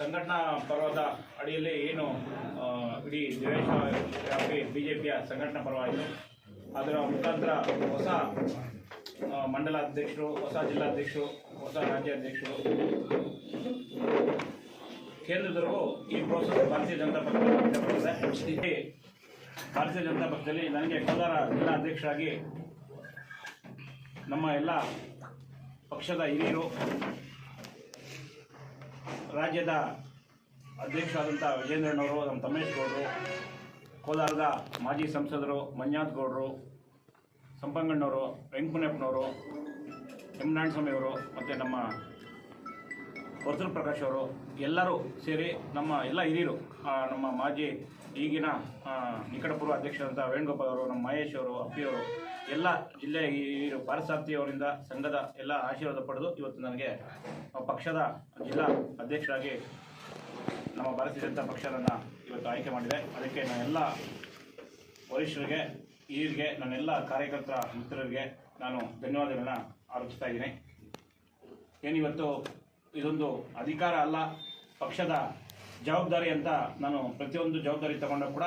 ಸಂಘಟನಾ ಪರ್ವದ ಅಡಿಯಲ್ಲಿ ಏನು ಇಡೀ ದೇಶ ವ್ಯಾಪಿ ಬಿ ಜೆ ಪಿಯ ಸಂಘಟನಾ ಪರವಾಯಿತು ಅದರ ಮುಖಾಂತರ ಹೊಸ ಮಂಡಲಾಧ್ಯಕ್ಷರು ಹೊಸ ಜಿಲ್ಲಾಧ್ಯಕ್ಷರು, ಹೊಸ ರಾಜ್ಯಾಧ್ಯಕ್ಷರು, ಕೇಂದ್ರದವರು ಈ ಪ್ರೋಸೆಸ್ ಭಾರತೀಯ ಜನತಾ ಪಕ್ಷದಲ್ಲಿ ಭಾರತೀಯ ಜನತಾ ಪಕ್ಷದಲ್ಲಿ ನನಗೆ ಕೋಲಾರ ಜಿಲ್ಲಾ ಅಧ್ಯಕ್ಷರಾಗಿ ನಮ್ಮ ಎಲ್ಲ ಪಕ್ಷದ ಹಿರಿಯರು ರಾಜ್ಯದ ಅಧ್ಯಕ್ಷರಾದಂಥ ವಿಜೇಂದ್ರನವರು ನಮ್ಮ ತಮ್ಮೇಶ್ ಗೌಡರು, ಕೋಲಾರದ ಮಾಜಿ ಸಂಸದರು ಮಂಜುನಾಥ್ ಗೌಡರು, ಸಂಪಂಗಣ್ಣವರು ವೆಂಕಟಪ್ಪನವರು ಎಂ ಅವರು, ಮತ್ತು ನಮ್ಮ ವರ್ತುಲ್ ಪ್ರಕಾಶ್ ಅವರು, ಎಲ್ಲರೂ ಸೇರಿ ನಮ್ಮ ಎಲ್ಲ ಹಿರಿಯರು ನಮ್ಮ ಮಾಜಿ ಈಗಿನ ನಿಕಟಪೂರ್ವ ಅಧ್ಯಕ್ಷರಾದಂಥ ವೇಣುಗೋಪಾಲ್ ಅವರು, ನಮ್ಮ ಮಹೇಶ್ ಅವರು ಅಪ್ಪಿಯವರು ಎಲ್ಲ ಜಿಲ್ಲೆಯ ಈ ಪಾರಸಾರ್ಥಿ ಅವರಿಂದ ಸಂಘದ ಎಲ್ಲ ಆಶೀರ್ವಾದ ಪಡೆದು ಇವತ್ತು ನನಗೆ ಪಕ್ಷದ ಜಿಲ್ಲಾ ಅಧ್ಯಕ್ಷರಾಗಿ ನಮ್ಮ ಭಾರತೀಯ ಜನತಾ ಪಕ್ಷ ಇವತ್ತು ಆಯ್ಕೆ ಮಾಡಿದೆ. ಅದಕ್ಕೆ ನಾನೆಲ್ಲ ವರಿಷ್ಠರಿಗೆ, ಹಿರಿಯರಿಗೆ ನನ್ನೆಲ್ಲ ಕಾರ್ಯಕರ್ತರ ಮಿತ್ರರಿಗೆ ನಾನು ಧನ್ಯವಾದಗಳನ್ನ ಅರ್ಪಿಸ್ತಾ ಇದ್ದೀನಿ. ಏನಿವತ್ತು, ಇದೊಂದು ಅಧಿಕಾರ ಅಲ್ಲ, ಪಕ್ಷದ ಜವಾಬ್ದಾರಿ ಅಂತ ನಾನು ಪ್ರತಿಯೊಂದು ಜವಾಬ್ದಾರಿ ತಗೊಂಡಾಗ ಕೂಡ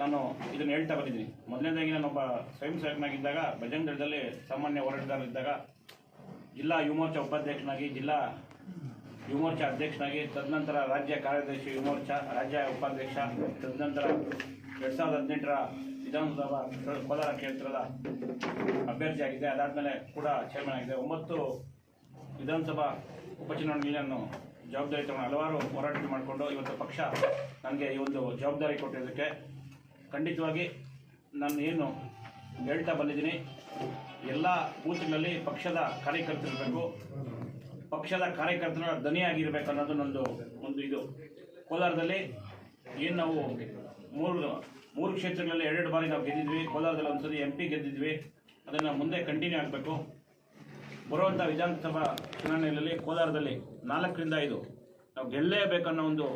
ನಾನು ಇದನ್ನು ಹೇಳ್ತಾ ಬಂದಿದ್ದೀನಿ. ಮೊದಲನೇದಾಗಿ ನಾನೊಬ್ಬ ಸ್ವಯಂ ಸೇವಕನಾಗಿದ್ದಾಗ ಬಜರಂಗ ದಳದಲ್ಲಿ ಸಾಮಾನ್ಯ ಹೋರಾಟಗಾರರಿದ್ದಾಗ ಜಿಲ್ಲಾ ಯುವಮೋರ್ಚಾ ಉಪಾಧ್ಯಕ್ಷನಾಗಿ, ಜಿಲ್ಲಾ ಯುವಮೋರ್ಚಾ ಅಧ್ಯಕ್ಷನಾಗಿ, ತದನಂತರ ರಾಜ್ಯ ಕಾರ್ಯದರ್ಶಿ ಯುವಮೋರ್ಚಾ, ರಾಜ್ಯ ಉಪಾಧ್ಯಕ್ಷ, ತದನಂತರ ಎರಡು ಸಾವಿರದ ಹದಿನೆಂಟರ ವಿಧಾನಸಭಾ ಕೋಲಾರ ಕ್ಷೇತ್ರದ ಅಭ್ಯರ್ಥಿಯಾಗಿದೆ. ಅದಾದಮೇಲೆ ಕೂಡ ಚೇರ್ಮನ್ ಆಗಿದೆ. ಒಂಬತ್ತು ವಿಧಾನಸಭಾ ಉಪಚುನಾವಣೆಯನ್ನು ನಾನು ಜವಾಬ್ದಾರಿ ತಗೊಂಡು ಹಲವಾರು ಹೋರಾಟ ಮಾಡಿಕೊಂಡು ಇವತ್ತು ಪಕ್ಷ ನನಗೆ ಈ ಒಂದು ಜವಾಬ್ದಾರಿ ಕೊಟ್ಟಿದ್ದಕ್ಕೆ ಖಂಡಿತವಾಗಿ ನಾನು ಏನು ಹೇಳ್ತಾ ಬಂದಿದ್ದೀನಿ. ಎಲ್ಲ ಬೂತ್ಗಳಲ್ಲಿ ಪಕ್ಷದ ಕಾರ್ಯಕರ್ತರಿರಬೇಕು ಪಕ್ಷದ ಕಾರ್ಯಕರ್ತರ ದನಿಯಾಗಿರಬೇಕು ಅನ್ನೋದು ನನ್ನದು ಒಂದು ಇದು. ಕೋಲಾರದಲ್ಲಿ ಏನು ನಾವು ಮೂರು ಮೂರು ಕ್ಷೇತ್ರಗಳಲ್ಲಿ ಎರಡೆರಡು ಬಾರಿ ನಾವು ಗೆದ್ದಿದ್ವಿ. ಕೋಲಾರದಲ್ಲಿ ಒಂದ್ಸರಿ ಎಂ ಪಿ ಗೆದ್ದಿದ್ವಿ. ಅದನ್ನು ಮುಂದೆ ಕಂಟಿನ್ಯೂ ಆಗಬೇಕು. ಬರುವಂಥ ವಿಧಾನಸಭಾ ಚುನಾವಣೆಯಲ್ಲಿ ಕೋಲಾರದಲ್ಲಿ ನಾಲ್ಕರಿಂದ ಐದು. ನಾವು ಗೆಲ್ಲೇಬೇಕನ್ನೋ ಒಂದು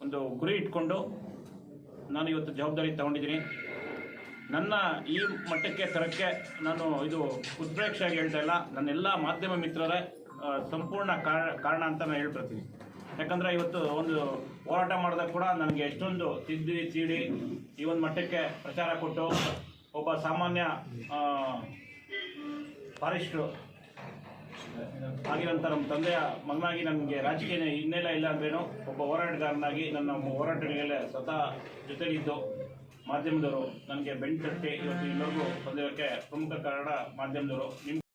ಒಂದು ಗುರಿ ಇಟ್ಕೊಂಡು ನಾನು ಇವತ್ತು ಜವಾಬ್ದಾರಿ ತಗೊಂಡಿದ್ದೀನಿ. ನನ್ನ ಈ ಮಟ್ಟಕ್ಕೆ ತರಕ್ಕೆ ನಾನು ಇದು ಉತ್ಪ್ರೇಕ್ಷೆಯಾಗಿ ಹೇಳ್ತಾ ಇಲ್ಲ. ನನ್ನೆಲ್ಲ ಮಾಧ್ಯಮ ಮಿತ್ರರೇ ಸಂಪೂರ್ಣ ಕಾರಣ ಅಂತ ನಾನು ಹೇಳ್ಬಿಡ್ತೀನಿ. ಯಾಕಂದರೆ ಇವತ್ತು ಒಂದು ಹೋರಾಟ ಮಾಡಿದಾಗ ಕೂಡ ನನಗೆ ಎಷ್ಟೊಂದು ತಿದ್ದಿ ಸೀಡಿ ಈ ಒಂದು ಮಟ್ಟಕ್ಕೆ ಪ್ರಚಾರ ಕೊಟ್ಟು ಒಬ್ಬ ಸಾಮಾನ್ಯ ಆ, ಆಗಿರಂತ ನಮ್ಮ ತಂದೆಯ ಮಗನಾಗಿ ನನಗೆ ರಾಜಕೀಯ ಹಿನ್ನೆಲೆ ಇಲ್ಲ ಅಂದ್ರೇನು, ಒಬ್ಬ ಹೋರಾಟಗಾರನಾಗಿ ನನ್ನ ಹೋರಾಟಗಳಿಗೆ ಸ್ವತಃ ಜೊತೆಗಿದ್ದು ಮಾಧ್ಯಮದವರು ನನಗೆ ಬೆಂಟು ತಟ್ಟಿ ಇವತ್ತು ಎಲ್ಲರಿಗೂ ಬಂದಿರೋಕ್ಕೆ ಪ್ರಮುಖ ಕಾರಣ ಮಾಧ್ಯಮದವರು.